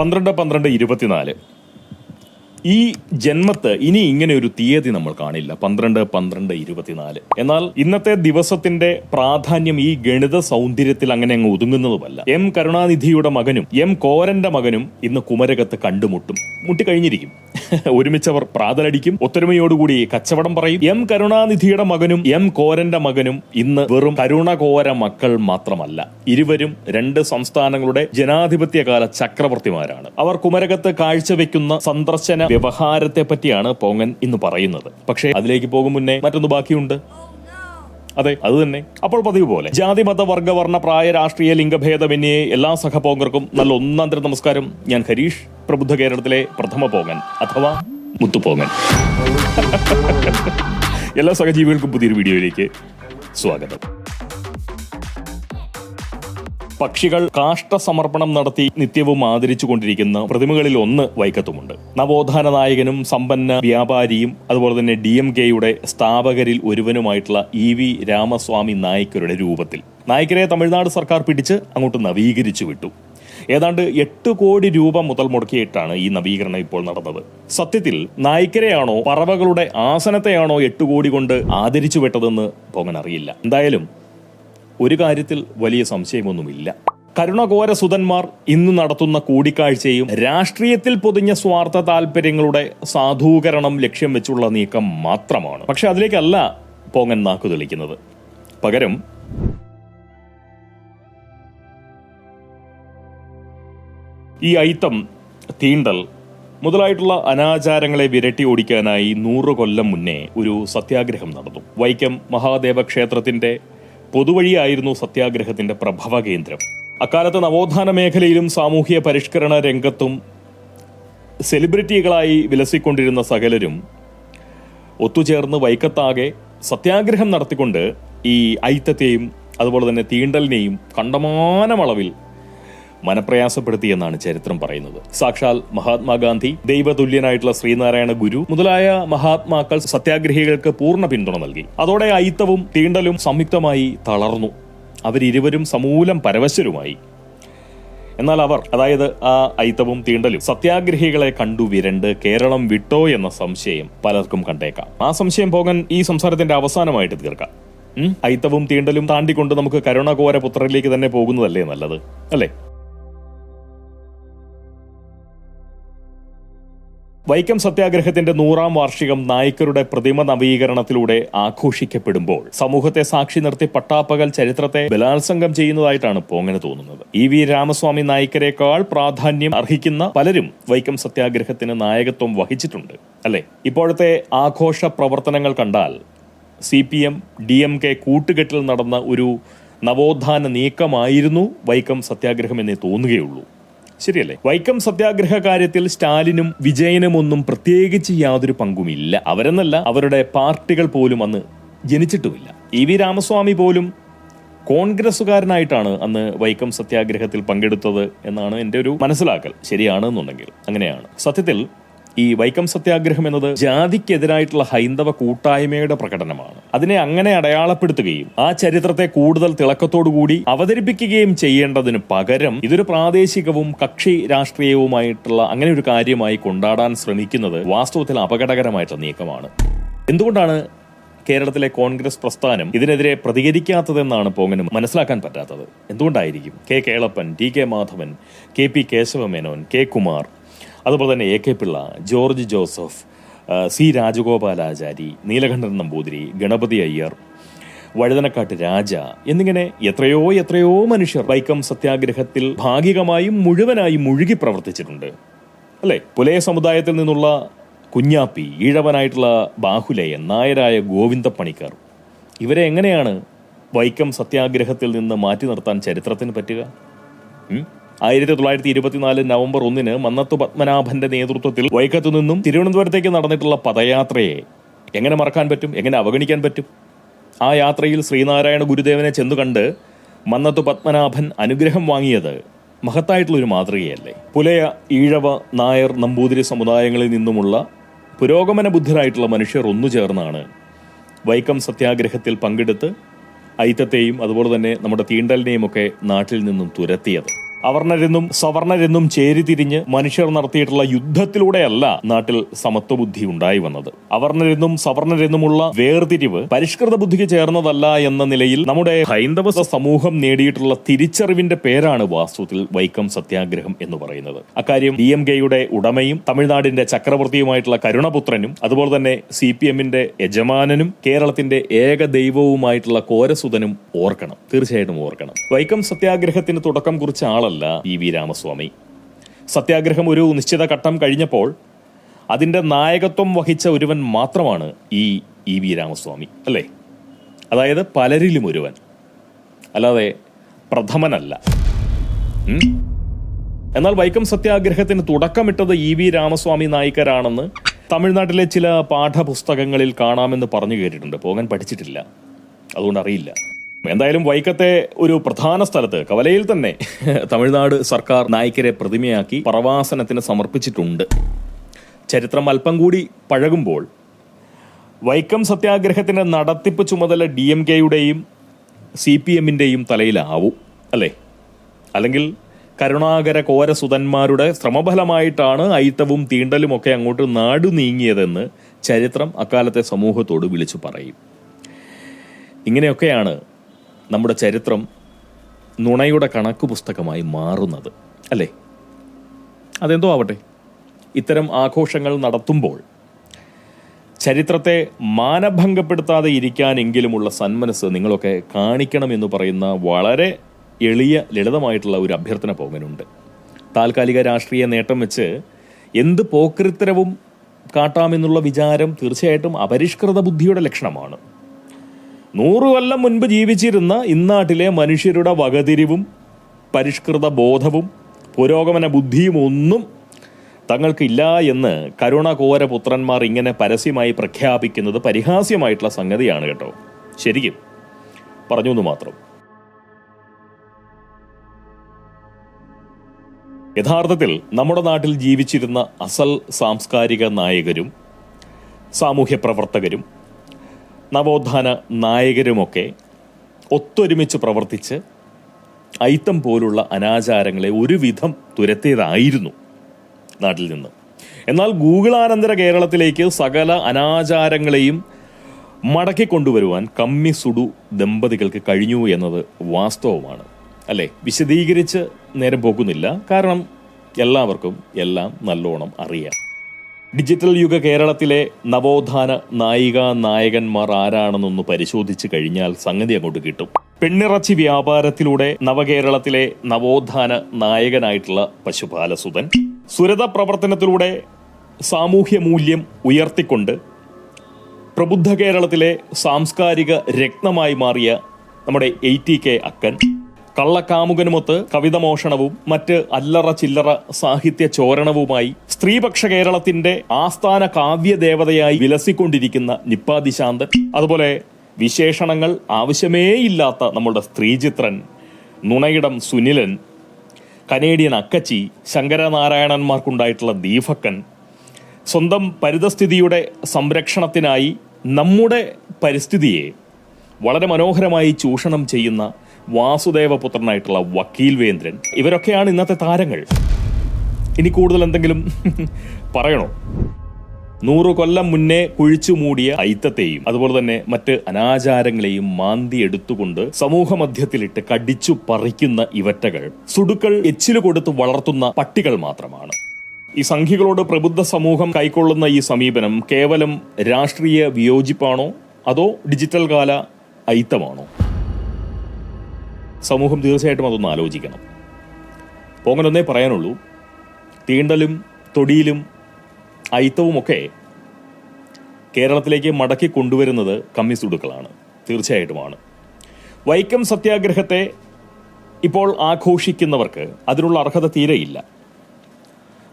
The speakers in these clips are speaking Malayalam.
പന്ത്രണ്ട് പന്ത്രണ്ട് ഇരുപത്തിനാല്. ഈ ജന്മത്ത് ഇനി ഇങ്ങനെ ഒരു തീയതി നമ്മൾ കാണില്ല. പന്ത്രണ്ട് പന്ത്രണ്ട് ഇരുപത്തിനാല്. എന്നാൽ ഇന്നത്തെ ദിവസത്തിന്റെ പ്രാധാന്യം ഈ ഗണിത സൗന്ദര്യത്തിൽ അങ്ങനെ അങ്ങ് ഒതുങ്ങുന്നതുമല്ല. എം കരുണാനിധിയുടെ മകനും എം കോരന്റെ മകനും ഇന്ന് കുമരകത്ത് കണ്ടുമുട്ടും. മുട്ടിക്കഴിഞ്ഞിരിക്കും. ഒരുമിച്ചവർ പ്രാതലടിക്കും. ഒത്തൊരുമയോടുകൂടി കച്ചവടം പറയും. എം കരുണാനിധിയുടെ മകനും എം കോരന്റെ മകനും ഇന്ന് വെറും കരുണകോര മക്കൾ മാത്രമല്ല. ഇരുവരും രണ്ട് സംസ്ഥാനങ്ങളുടെ ജനാധിപത്യകാല ചക്രവർത്തിമാരാണ്. അവർ കുമരകത്ത് കാഴ്ചവെക്കുന്ന സന്ദർശന വ്യവഹാരത്തെ പറ്റിയാണ് പോങ്ങൻ ഇന്ന് പറയുന്നത്. പക്ഷേ അതിലേക്ക് പോകും മുന്നേ മറ്റൊന്ന് ബാക്കിയുണ്ട്. അതെ അത് തന്നെ. അപ്പോൾ പതിവ് പോലെ. ജാതി മത വർഗ വർണ പ്രായ രാഷ്ട്രീയ ലിംഗഭേദമന്യേ എല്ലാ സഹപോങ്കർക്കും നല്ല ഒന്നാം തരം നമസ്കാരം. ഞാൻ ഹരീഷ് പ്രബുദ്ധ കേരളത്തിലെ പ്രഥമ പോങ്ങൻ അഥവാ മുത്തുപോങ്ങൻ. എല്ലാ സഹജീവികൾക്കും പുതിയൊരു വീഡിയോയിലേക്ക് സ്വാഗതം. പക്ഷികൾ കാഷ്ട സമർപ്പണം നടത്തി നിത്യവും ആദരിച്ചു കൊണ്ടിരിക്കുന്ന പ്രതിമകളിൽ ഒന്ന് വൈക്കത്തുമുണ്ട്. നവോത്ഥാന നായകനും സമ്പന്ന വ്യാപാരിയും അതുപോലെ തന്നെ ഡി എം കെയുടെ സ്ഥാപകരിൽ ഒരുവനുമായിട്ടുള്ള ഇ വി രാമസ്വാമി നായ്ക്കരുടെ രൂപത്തിൽ. നായ്ക്കരെ തമിഴ്നാട് സർക്കാർ പിടിച്ച് അങ്ങോട്ട് നവീകരിച്ചു വിട്ടു. ഏതാണ്ട് എട്ട് കോടി രൂപ മുതൽ മുടക്കിയിട്ടാണ് ഈ നവീകരണം ഇപ്പോൾ നടന്നത്. സത്യത്തിൽ നായ്ക്കരെയാണോ പറവകളുടെ ആസനത്തെയാണോ എട്ട് കോടി കൊണ്ട് ആദരിച്ചു വിട്ടതെന്ന് പോകാൻ അറിയില്ല. എന്തായാലും ഒരു കാര്യത്തിൽ വലിയ സംശയമൊന്നുമില്ല. കരുണഘോര സുതന്മാർ ഇന്ന് നടത്തുന്ന കൂടിക്കാഴ്ചയും രാഷ്ട്രീയത്തിൽ പൊതിഞ്ഞ സ്വാർത്ഥ താല്പര്യങ്ങളുടെ സാധൂകരണം ലക്ഷ്യം വെച്ചുള്ള നീക്കം മാത്രമാണ്. പക്ഷെ അതിലേക്കല്ല പോങ്ങൻ നാക്കു തെളിക്കുന്നത്. പകരം ഈ ഐത്തം തീണ്ടൽ മുതലായിട്ടുള്ള അനാചാരങ്ങളെ വിരട്ടി ഓടിക്കാനായി നൂറ് കൊല്ലം മുന്നേ ഒരു സത്യാഗ്രഹം നടന്നു. വൈക്കം മഹാദേവ ക്ഷേത്രത്തിന്റെ പൊതുവഴിയായിരുന്നു സത്യാഗ്രഹത്തിന്റെ പ്രഭവ കേന്ദ്രം. അക്കാലത്ത് നവോത്ഥാന മേഖലയിലും സാമൂഹ്യ പരിഷ്കരണ രംഗത്തും സെലിബ്രിറ്റികളായി വിലസിക്കൊണ്ടിരുന്ന സകലരും ഒത്തുചേർന്ന് വൈക്കത്താകെ സത്യാഗ്രഹം നടത്തിക്കൊണ്ട് ഈ ഐത്തത്തെയും അതുപോലെ തന്നെ തീണ്ടലിനെയും കണ്ടമാനമളവിൽ മനപ്രയാസപ്പെടുത്തിയെന്നാണ് ചരിത്രം പറയുന്നത്. സാക്ഷാൽ മഹാത്മാഗാന്ധി ദൈവതുല്യനായിട്ടുള്ള ശ്രീനാരായണ ഗുരു മുതലായ മഹാത്മാക്കൾ സത്യാഗ്രഹികൾക്ക് പൂർണ പിന്തുണ നൽകി. അതോടെ അയിത്തവും തീണ്ടലും സംയുക്തമായി തളർന്നു. അവരിരുവരും സമൂലം പരവശരുമായി. എന്നാൽ അവർ അതായത് ആ ഐത്തവും തീണ്ടലും സത്യാഗ്രഹികളെ കണ്ടു വിരണ്ട് കേരളം വിട്ടോ എന്ന സംശയം പലർക്കും കണ്ടേക്കാം. ആ സംശയം പോകാൻ ഈ സംസാരത്തിന്റെ അവസാനമായിട്ട് തീർക്കാം. അയിത്തവും തീണ്ടലും താണ്ടിക്കൊണ്ട് നമുക്ക് കരുണകോര പുത്രരിലേക്ക് തന്നെ പോകുന്നതല്ലേ നല്ലത്? അല്ലേ? വൈക്കം സത്യാഗ്രഹത്തിന്റെ നൂറാം വാർഷികം നായ്ക്കരുടെ പ്രതിമ നവീകരണത്തിലൂടെ ആഘോഷിക്കപ്പെടുമ്പോൾ സമൂഹത്തെ സാക്ഷി നിർത്തി പട്ടാപ്പകൽ ചരിത്രത്തെ ബലാത്സംഗം ചെയ്യുന്നതായിട്ടാണ് പോങ്ങനെ തോന്നുന്നത്. ഇ വി രാമസ്വാമി നായിക്കരെക്കാൾ പ്രാധാന്യം അർഹിക്കുന്ന പലരും വൈക്കം സത്യാഗ്രഹത്തിന് നായകത്വം വഹിച്ചിട്ടുണ്ട്. അല്ലെ? ഇപ്പോഴത്തെ ആഘോഷ പ്രവർത്തനങ്ങൾ കണ്ടാൽ C P M D M K കൂട്ടുകെട്ടിൽ നടന്ന ഒരു നവോത്ഥാന നീക്കമായിരുന്നു വൈക്കം സത്യാഗ്രഹം എന്നേ തോന്നുകയുള്ളൂ. ശരിയല്ലേ? വൈക്കം സത്യാഗ്രഹ കാര്യത്തിൽ സ്റ്റാലിനും വിജയനും ഒന്നും പ്രത്യേകിച്ച് യാതൊരു പങ്കുമില്ല. അവരെന്നല്ല അവരുടെ പാർട്ടികൾ പോലും അന്ന് ജനിച്ചിട്ടുമില്ല. ഇ വി രാമസ്വാമി പോലും കോൺഗ്രസ്സുകാരനായിട്ടാണ് അന്ന് വൈക്കം സത്യാഗ്രഹത്തിൽ പങ്കെടുത്തത് എന്നാണ് എന്റെ ഒരു മനസ്സിലാക്കൽ. ശരിയാണെന്നുണ്ടെങ്കിൽ അങ്ങനെയാണ്. സത്യത്തിൽ ഈ വൈക്കം സത്യാഗ്രഹം എന്നത് ജാതിക്കെതിരായിട്ടുള്ള ഹൈന്ദവ കൂട്ടായ്മയുടെ പ്രകടനമാണ്. അതിനെ അങ്ങനെ അടയാളപ്പെടുത്തുകയും ആ ചരിത്രത്തെ കൂടുതൽ തിളക്കത്തോടുകൂടി അവതരിപ്പിക്കുകയും ചെയ്യേണ്ടതിന് പകരം ഇതൊരു പ്രാദേശികവും കക്ഷി രാഷ്ട്രീയവുമായിട്ടുള്ള അങ്ങനെ ഒരു കാര്യമായി കൊണ്ടാടാൻ ശ്രമിക്കുന്നത് വാസ്തവത്തിൽ അപകടകരമായിട്ടുള്ള നീക്കമാണ്. എന്തുകൊണ്ടാണ് കേരളത്തിലെ കോൺഗ്രസ് പ്രസ്ഥാനം ഇതിനെതിരെ പ്രതികരിക്കാത്തതെന്നാണ് പോങ്ങനും മനസ്സിലാക്കാൻ പറ്റാത്തത്? എന്തുകൊണ്ടായിരിക്കും? K Kelappan T K Madhavan K P Kesava Menon K Kumar അതുപോലെ തന്നെ A K Pillai George Joseph C Rajagopalachari Neelakantan Namboothiri Ganapathi Iyer വഴുതനക്കാട്ട് Raja എന്നിങ്ങനെ എത്രയോ എത്രയോ മനുഷ്യർ വൈക്കം സത്യാഗ്രഹത്തിൽ ഭാഗികമായും മുഴുവനായും മുഴുകി പ്രവർത്തിച്ചിട്ടുണ്ട്. അല്ലേ? പുലയ സമുദായത്തിൽ നിന്നുള്ള കുഞ്ഞാപ്പി ഈഴവനായിട്ടുള്ള ബാഹുലയൻ നായരായ ഗോവിന്ദ പണിക്കർ ഇവരെ എങ്ങനെയാണ് വൈക്കം സത്യാഗ്രഹത്തിൽ നിന്ന് മാറ്റി നിർത്താൻ ചരിത്രത്തിന് പറ്റുക? ആയിരത്തി തൊള്ളായിരത്തി ഇരുപത്തിനാല് നവംബർ ഒന്നിന് മന്നത്തു പത്മനാഭന്റെ നേതൃത്വത്തിൽ വൈക്കത്തു നിന്നും തിരുവനന്തപുരത്തേക്ക് നടന്നിട്ടുള്ള പദയാത്രയെ എങ്ങനെ മറക്കാൻ പറ്റും? എങ്ങനെ അവഗണിക്കാൻ പറ്റും? ആ യാത്രയിൽ ശ്രീനാരായണ ഗുരുദേവനെ ചെന്നു കണ്ട് മന്നത്തു പത്മനാഭൻ അനുഗ്രഹം വാങ്ങിയത് മഹത്തായിട്ടുള്ള ഒരു മാതൃകയല്ലേ. പുലയ ഈഴവ നായർ നമ്പൂതിരി സമുദായങ്ങളിൽ നിന്നുമുള്ള പുരോഗമന ബുദ്ധരായിട്ടുള്ള മനുഷ്യർ ഒന്നു ചേർന്നാണ് വൈക്കം സത്യാഗ്രഹത്തിൽ പങ്കെടുത്ത് ഐത്തത്തെയും അതുപോലെ തന്നെ നമ്മുടെ തീണ്ടലിനെയും ഒക്കെ നാട്ടിൽ നിന്നും തുരത്തിയത്. അവർണരെന്നും സവർണരെന്നും ചേരിതിരിഞ്ഞ് മനുഷ്യർ നടത്തിയിട്ടുള്ള യുദ്ധത്തിലൂടെയല്ല നാട്ടിൽ സമത്വബുദ്ധി ഉണ്ടായി വന്നത്. അവർണരെന്നും സവർണരെന്നുമുള്ള വേർതിരിവ് പരിഷ്കൃത ബുദ്ധിക്ക് ചേർന്നതല്ല എന്ന നിലയിൽ നമ്മുടെ ഹൈന്ദവ സമൂഹം നേടിയിട്ടുള്ള തിരിച്ചറിവിന്റെ പേരാണ് വാസ്തുവിൽ വൈക്കം സത്യാഗ്രഹം എന്ന് പറയുന്നത്. അക്കാര്യം ഡി എം കെയുടെ ഉടമയും തമിഴ്നാടിന്റെ ചക്രവർത്തിയുമായിട്ടുള്ള കരുണപുത്രനും അതുപോലെ തന്നെ സി പി എമ്മിന്റെ യജമാനനും കേരളത്തിന്റെ ഏക ദൈവവുമായിട്ടുള്ള കോരസുതനും ഓർക്കണം. തീർച്ചയായിട്ടും ഓർക്കണം. വൈക്കം സത്യാഗ്രഹത്തിന് തുടക്കം കുറിച്ച ആളല്ല ഇ വി രാമസ്വാമി. സത്യാഗ്രഹം ഒരു നിശ്ചിത ഘട്ടം കഴിഞ്ഞപ്പോൾ അതിന്റെ നായകത്വം വഹിച്ച ഒരുവൻ മാത്രമാണ് ഈ ഇ വി രാമസ്വാമി അല്ലേ? അതായത് പലരിലും ഒരുവൻ. അല്ലാതെ പ്രഥമനല്ല. എന്നാൽ വൈക്കം സത്യാഗ്രഹത്തിന് തുടക്കമിട്ടത് ഇ വി രാമസ്വാമി നായിക്കരാണെന്ന് തമിഴ്നാട്ടിലെ ചില പാഠപുസ്തകങ്ങളിൽ കാണാമെന്ന് പറഞ്ഞു കേട്ടിട്ടുണ്ട്. പോകാൻ പഠിച്ചിട്ടില്ല. അതുകൊണ്ട് അറിയില്ല. എന്തായാലും വൈക്കത്തെ ഒരു പ്രധാന സ്ഥലത്ത് കവലയിൽ തന്നെ തമിഴ്നാട് സർക്കാർ നായിക്കരെ പ്രതിമയാക്കി പ്രവാസനത്തിന് സമർപ്പിച്ചിട്ടുണ്ട്. ചരിത്രം അല്പം കൂടി പഴകുമ്പോൾ വൈക്കം സത്യാഗ്രഹത്തിന്റെ നടത്തിപ്പ് ചുമതല ഡി എം കെയുടെയും സി പി എമ്മിന്റെയും തലയിലാവും അല്ലേ? അല്ലെങ്കിൽ കരുണാകര കോരസുതന്മാരുടെ ശ്രമഫലമായിട്ടാണ് തീണ്ടലും ഒക്കെ അങ്ങോട്ട് നാടു നീങ്ങിയതെന്ന് ചരിത്രം അക്കാലത്തെ സമൂഹത്തോട് വിളിച്ചു പറയും. ഇങ്ങനെയൊക്കെയാണ് നമ്മുടെ ചരിത്രം നുണയുടെ കണക്ക് പുസ്തകമായി മാറുന്നത് അല്ലേ? അതെന്തോ ആവട്ടെ. ഇത്തരം ആഘോഷങ്ങൾ നടത്തുമ്പോൾ ചരിത്രത്തെ മാനഭംഗപ്പെടുത്താതെ ഇരിക്കാനെങ്കിലുമുള്ള സന്മനസ് നിങ്ങളൊക്കെ കാണിക്കണമെന്ന് പറയുന്ന വളരെ എളിയ ലളിതമായിട്ടുള്ള ഒരു അഭ്യർത്ഥന പോകാനുണ്ട് താൽക്കാലിക രാഷ്ട്രീയ നേട്ടം വെച്ച് എന്ത് പോക്രിത്തരവും കാട്ടാമെന്നുള്ള വിചാരം തീർച്ചയായിട്ടും അപരിഷ്കൃത ബുദ്ധിയുടെ ലക്ഷണമാണ്. നൂറു കൊല്ലം മുൻപ് ജീവിച്ചിരുന്ന ഇന്നാട്ടിലെ മനുഷ്യരുടെ വകതിരിവും പരിഷ്കൃത ബോധവും പുരോഗമന ബുദ്ധിയും ഒന്നും തങ്ങൾക്കില്ല എന്ന് കരുണകോര പുത്രന്മാർ ഇങ്ങനെ പരസ്യമായി പ്രഖ്യാപിക്കുന്നത് പരിഹാസ്യമായിട്ടുള്ള സംഗതിയാണ് കേട്ടോ. ശരിക്കും പറഞ്ഞു എന്ന് മാത്രം. യഥാർത്ഥത്തിൽ നമ്മുടെ നാട്ടിൽ ജീവിച്ചിരുന്ന അസൽ സാംസ്കാരിക നായകരും സാമൂഹ്യ പ്രവർത്തകരും നവോത്ഥാന നായകരുമൊക്കെ ഒത്തൊരുമിച്ച് പ്രവർത്തിച്ച് ഐത്തം പോലുള്ള അനാചാരങ്ങളെ ഒരുവിധം തുരത്തിയതായിരുന്നു നാട്ടിൽ നിന്ന്. എന്നാൽ ഗൂഗിളാനന്തര കേരളത്തിലേക്ക് സകല അനാചാരങ്ങളെയും മടക്കി കൊണ്ടുവരുവാൻ കമ്മി സുഡു ദമ്പതികൾക്ക് കഴിഞ്ഞു എന്നത് വാസ്തവമാണ്. അല്ലെ? വിശദീകരിച്ച് നേരം പോകുന്നില്ല. കാരണം എല്ലാവർക്കും എല്ലാം നല്ലോണം അറിയാം. ഡിജിറ്റൽ യുഗ കേരളത്തിലെ നവോത്ഥാന നായിക നായകന്മാർ ആരാണെന്നൊന്ന് പരിശോധിച്ചു കഴിഞ്ഞാൽ സംഗതി അങ്ങോട്ട് കിട്ടും. പെണ്ണിറച്ചി വ്യാപാരത്തിലൂടെ നവകേരളത്തിലെ നവോത്ഥാന നായകനായിട്ടുള്ള പശുപാലസുതൻ സുരത പ്രവർത്തനത്തിലൂടെ സാമൂഹ്യ മൂല്യം ഉയർത്തിക്കൊണ്ട് പ്രബുദ്ധ കേരളത്തിലെ സാംസ്കാരിക രക്തമായി മാറിയ നമ്മുടെ എയ്റ്റി കെ അക്കൻ കള്ളക്കാമുകനുമൊത്ത് കവിത മോഷണവും മറ്റ് അല്ലറ ചില്ലറ സാഹിത്യ ചോരണവുമായി സ്ത്രീപക്ഷ കേരളത്തിന്റെ ആസ്ഥാന കാവ്യദേവതയായി വിലസിക്കൊണ്ടിരിക്കുന്ന നിപ്പാതിശാന്തൻ അതുപോലെ വിശേഷണങ്ങൾ ആവശ്യമേയില്ലാത്ത നമ്മുടെ സ്ത്രീചിത്രൻ നുണയിടം സുനിലൻ കനേഡിയൻ അക്കച്ചി ശങ്കരനാരായണന്മാർക്കുണ്ടായിട്ടുള്ള ദീപക്കൻ സ്വന്തം പരിതസ്ഥിതിയുടെ സംരക്ഷണത്തിനായി നമ്മുടെ പരിസ്ഥിതിയെ വളരെ മനോഹരമായി ചൂഷണം ചെയ്യുന്ന വാസുദേവപുത്രനായിട്ടുള്ള വക്കീൽ വേന്ദ്രൻ ഇവരൊക്കെയാണ് ഇന്നത്തെ താരങ്ങൾ. ഇനി കൂടുതൽ എന്തെങ്കിലും പറയണോ? നൂറു കൊല്ലം മുന്നേ കുഴിച്ചു മൂടിയ ഐത്തത്തെയും അതുപോലെ തന്നെ മറ്റ് അനാചാരങ്ങളെയും മാന്തി എടുത്തുകൊണ്ട് സമൂഹ മധ്യത്തിലിട്ട് കടിച്ചു പറിക്കുന്ന ഇവറ്റകൾ സുടുക്കൾ എച്ചിൽ കൊടുത്ത് വളർത്തുന്ന പട്ടികൾ മാത്രമാണ്. ഈ സംഖ്യകളോട് പ്രബുദ്ധ സമൂഹം കൈക്കൊള്ളുന്ന ഈ സമീപനം കേവലം രാഷ്ട്രീയ വിയോജിപ്പാണോ? അതോ ഡിജിറ്റൽ കാല ഐത്തമാണോ സമൂഹം തീർച്ചയായിട്ടും അതൊന്ന് ആലോചിക്കണം. പോങ്ങനൊന്നേ പറയാനുള്ളൂ. തീണ്ടലും തൊടിയിലും അയിത്തവുമൊക്കെ കേരളത്തിലേക്ക് മടക്കി കൊണ്ടുവരുന്നത് കമ്മ്യൂണിസ്റ്റുകളാണ് തീർച്ചയായിട്ടുമാണ്. വൈക്കം സത്യാഗ്രഹത്തെ ഇപ്പോൾ ആഘോഷിക്കുന്നവർക്ക് അതിനുള്ള അർഹത തീരെയില്ല.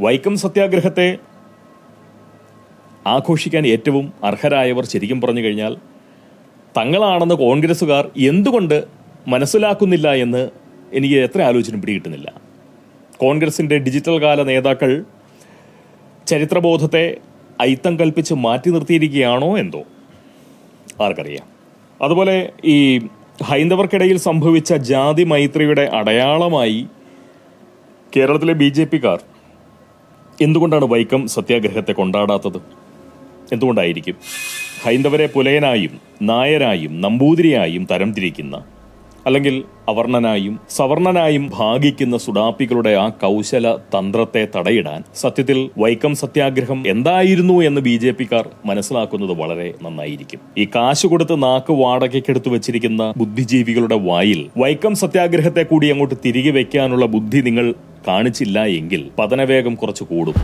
വൈക്കം സത്യാഗ്രഹത്തെ ആഘോഷിക്കാൻ ഏറ്റവും അർഹരായവർ ശരിക്കും പറഞ്ഞു കഴിഞ്ഞാൽ തങ്ങളാണെന്ന് കോൺഗ്രസ്സുകാർ എന്തുകൊണ്ട് മനസ്സിലാക്കുന്നില്ല എന്ന് എനിക്ക് എത്ര ആലോചന പിടികിട്ടുന്നില്ല. കോൺഗ്രസിന്റെ ഡിജിറ്റൽ കാല നേതാക്കൾ ചരിത്രബോധത്തെ ഐത്തം കൽപ്പിച്ച് മാറ്റി നിർത്തിയിരിക്കുകയാണോ എന്തോ? ആർക്കറിയാം. അതുപോലെ ഈ ഹൈന്ദവർക്കിടയിൽ സംഭവിച്ച ജാതി മൈത്രിയുടെ അടയാളമായി കേരളത്തിലെ ബി ജെ പിക്കാർ എന്തുകൊണ്ടാണ് വൈക്കം സത്യാഗ്രഹത്തെ കൊണ്ടാടാത്തത്? എന്തുകൊണ്ടായിരിക്കും? ഹൈന്ദവരെ പുലയനായും നായരായും നമ്പൂതിരിയായും തരംതിരിക്കുന്ന അല്ലെങ്കിൽ അവർണനായും സവർണനായും ഭാഗിക്കുന്ന സുഡാപ്പികളുടെ ആ കൗശല തന്ത്രത്തെ തടയിടാൻ സത്യത്തിൽ വൈക്കം സത്യാഗ്രഹം എന്തായിരുന്നു എന്ന് ബി ജെ പിക്കാർ മനസ്സിലാക്കുന്നത് വളരെ നന്നായിരിക്കും. ഈ കാശ് കൊടുത്ത് നാക്ക് വാടകയ്ക്കെടുത്തു വെച്ചിരിക്കുന്ന ബുദ്ധിജീവികളുടെ വായിൽ വൈക്കം സത്യാഗ്രഹത്തെ കൂടി അങ്ങോട്ട് തിരികെ വെക്കാനുള്ള ബുദ്ധി നിങ്ങൾ കാണിച്ചില്ല എങ്കിൽ പതനവേഗം കുറച്ച് കൂടും.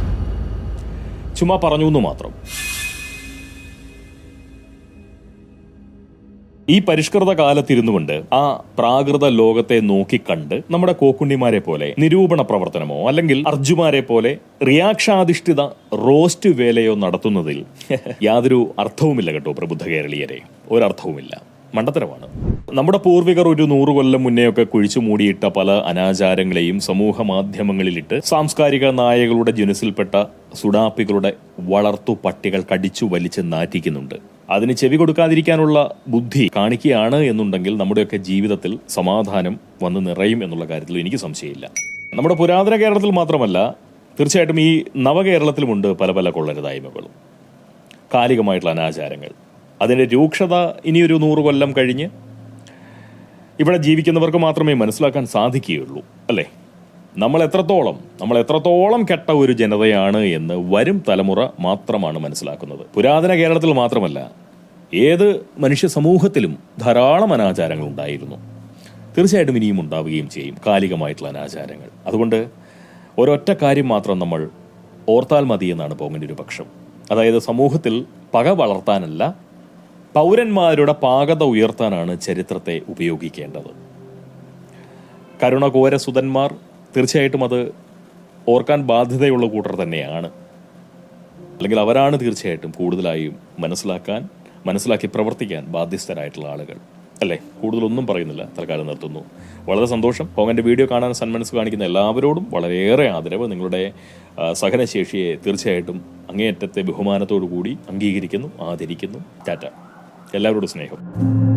ചുമ്മാ പറഞ്ഞു എന്ന് മാത്രം. ഈ പരിഷ്കൃത കാലത്തിരുന്നു കൊണ്ട് ആ പ്രാകൃത ലോകത്തെ നോക്കിക്കണ്ട് നമ്മുടെ കോക്കുണ്ണിമാരെ പോലെ നിരൂപണ പ്രവർത്തനമോ അല്ലെങ്കിൽ അർജുമാരെ പോലെ റിയാക്ഷാധിഷ്ഠിത റോസ്റ്റ് വേലയോ നടത്തുന്നതിൽ യാതൊരു അർത്ഥവുമില്ല കേട്ടോ പ്രബുദ്ധ കേരളീയരെ. ഒരർത്ഥവുമില്ല. മണ്ടത്തരമാണ്. നമ്മുടെ പൂർവികർ ഒരു നൂറു കൊല്ലം മുന്നെയൊക്കെ കുഴിച്ചു മൂടിയിട്ട പല അനാചാരങ്ങളെയും സമൂഹ മാധ്യമങ്ങളിലിട്ട് സാംസ്കാരിക നായകളുടെ ജനുസിൽപ്പെട്ട സുഡാപ്പികളുടെ വളർത്തു പട്ടികൾ കടിച്ചു വലിച്ച് നാറ്റിക്കുന്നുണ്ട്. അതിന് ചെവി കൊടുക്കാതിരിക്കാനുള്ള ബുദ്ധി കാണിക്കുകയാണ് എന്നുണ്ടെങ്കിൽ നമ്മുടെയൊക്കെ ജീവിതത്തിൽ സമാധാനം വന്ന് നിറയും എന്നുള്ള കാര്യത്തിൽ എനിക്ക് സംശയമില്ല. നമ്മുടെ പുരാതന കേരളത്തിൽ മാത്രമല്ല തീർച്ചയായിട്ടും ഈ നവകേരളത്തിലുമുണ്ട് പല പല കൊള്ളരുതായ്മകളും കാലികമായിട്ടുള്ള അനാചാരങ്ങൾ. അതിന്റെ രൂക്ഷത ഇനിയൊരു നൂറ് കൊല്ലം കഴിഞ്ഞ് ഇവിടെ ജീവിക്കുന്നവർക്ക് മാത്രമേ മനസ്സിലാക്കാൻ സാധിക്കുകയുള്ളൂ അല്ലേ? നമ്മൾ എത്രത്തോളം നമ്മൾ എത്രത്തോളം കെട്ട ഒരു ജനതയാണ് എന്ന് വരും തലമുറ മാത്രമാണ് മനസ്സിലാക്കുന്നത്. പുരാതന കേരളത്തിൽ മാത്രമല്ല ഏത് മനുഷ്യ സമൂഹത്തിലും ധാരാളം അനാചാരങ്ങൾ ഉണ്ടായിരുന്നു. തീർച്ചയായിട്ടും ഇനിയും ഉണ്ടാവുകയും ചെയ്യും കാലികമായിട്ടുള്ള അനാചാരങ്ങൾ. അതുകൊണ്ട് ഒരൊറ്റ കാര്യം മാത്രം നമ്മൾ ഓർത്താൽ മതി എന്നാണ് പോങ്ങിന്റെ ഒരു പക്ഷം. അതായത് സമൂഹത്തിൽ പക വളർത്താനല്ല പൗരന്മാരുടെ പാകത ഉയർത്താനാണ് ചരിത്രത്തെ ഉപയോഗിക്കേണ്ടത്. കരുണഘോര സുതന്മാർ തീർച്ചയായിട്ടും അത് ഓർക്കാൻ ബാധ്യതയുള്ള കൂട്ടർ തന്നെയാണ്. അല്ലെങ്കിൽ അവരാണ് തീർച്ചയായിട്ടും കൂടുതലായും മനസ്സിലാക്കാൻ മനസ്സിലാക്കി പ്രവർത്തിക്കാൻ ബാധ്യസ്ഥരായിട്ടുള്ള ആളുകൾ. അല്ലേ? കൂടുതലൊന്നും പറയുന്നില്ല. തൽക്കാലം നിർത്തുന്നു. വളരെ സന്തോഷം. പോങ്ങന്റെ വീഡിയോ കാണാൻ സന്മനസ് കാണിക്കുന്ന എല്ലാവരോടും വളരെയേറെ ആദരവ്. നിങ്ങളുടെ സഹനശേഷിയെ തീർച്ചയായിട്ടും അങ്ങേയറ്റത്തെ ബഹുമാനത്തോടു കൂടി അംഗീകരിക്കുന്നു ആദരിക്കുന്നു. ടാറ്റ. എല്ലാവരോടും സ്നേഹം.